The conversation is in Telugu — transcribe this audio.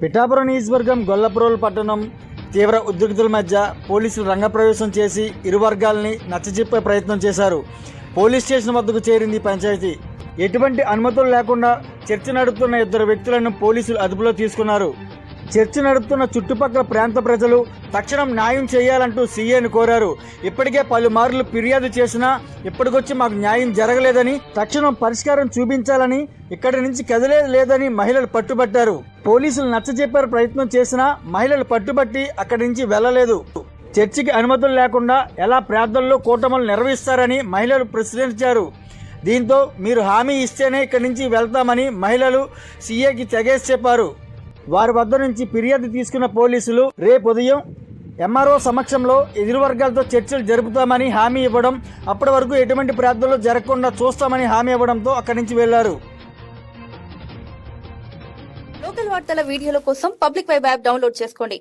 పిఠాపురం నియోజకవర్గం గొల్లప్రోలు పట్టణం తీవ్ర ఉద్రిక్తుల మధ్య పోలీసులు రంగప్రవేశం చేసి ఇరు వర్గాల్ని నచ్చజెప్పే ప్రయత్నం చేశారు. పోలీస్ స్టేషన్ వద్దకు చేరింది పంచాయతీ. ఎటువంటి అనుమతులు లేకుండా చర్చ నడుపుతున్న ఇద్దరు వ్యక్తులను పోలీసులు అదుపులో తీసుకున్నారు. చర్చ నడుపుతున్న చుట్టుపక్కల ప్రాంత ప్రజలు తక్షణం న్యాయం చేయాలంటూ సీఏను కోరారు. ఇప్పటికే పలుమార్లు ఫిర్యాదు చేసినా ఇప్పటికొచ్చి మాకు న్యాయం జరగలేదని తక్షణం పరిష్కారం చూపించాలని ఇక్కడి నుంచి కదలే లేదని మహిళలు పట్టుబట్టారు. పోలీసులు నచ్చజెప్పారు ప్రయత్నం చేసినా మహిళలు పట్టుబట్టి అక్కడి నుంచి వెళ్ళలేదు చర్చికి అనుమతులు లేకుండా ఎలా ప్రార్థనలు కూటములు నిర్వహిస్తారని మహిళలు ప్రశ్నించారు. దీంతో మీరు హామీ ఇస్తేనే ఇక్కడి నుంచి వెళ్తామని మహిళలు సీఏకి తెగేసి చెప్పారు. వారి వద్ద నుంచి ఫిర్యాదు తీసుకున్న పోలీసులు రేపు ఉదయం ఎంఆర్ఓ సమక్షంలో ఎదురు వర్గాలతో చర్చలు జరుపుతామని హామీ ఇవ్వడం అప్పటి వరకు ఎటువంటి ప్రార్థనలు జరగకుండా చూస్తామని హామీ ఇవ్వడంతో అక్కడి నుంచి వెళ్ళారు లోకల్ వార్తల వీడియోల కోసం పబ్లిక్ వెబ్ యాప్ డౌన్లోడ్ చేసుకోండి.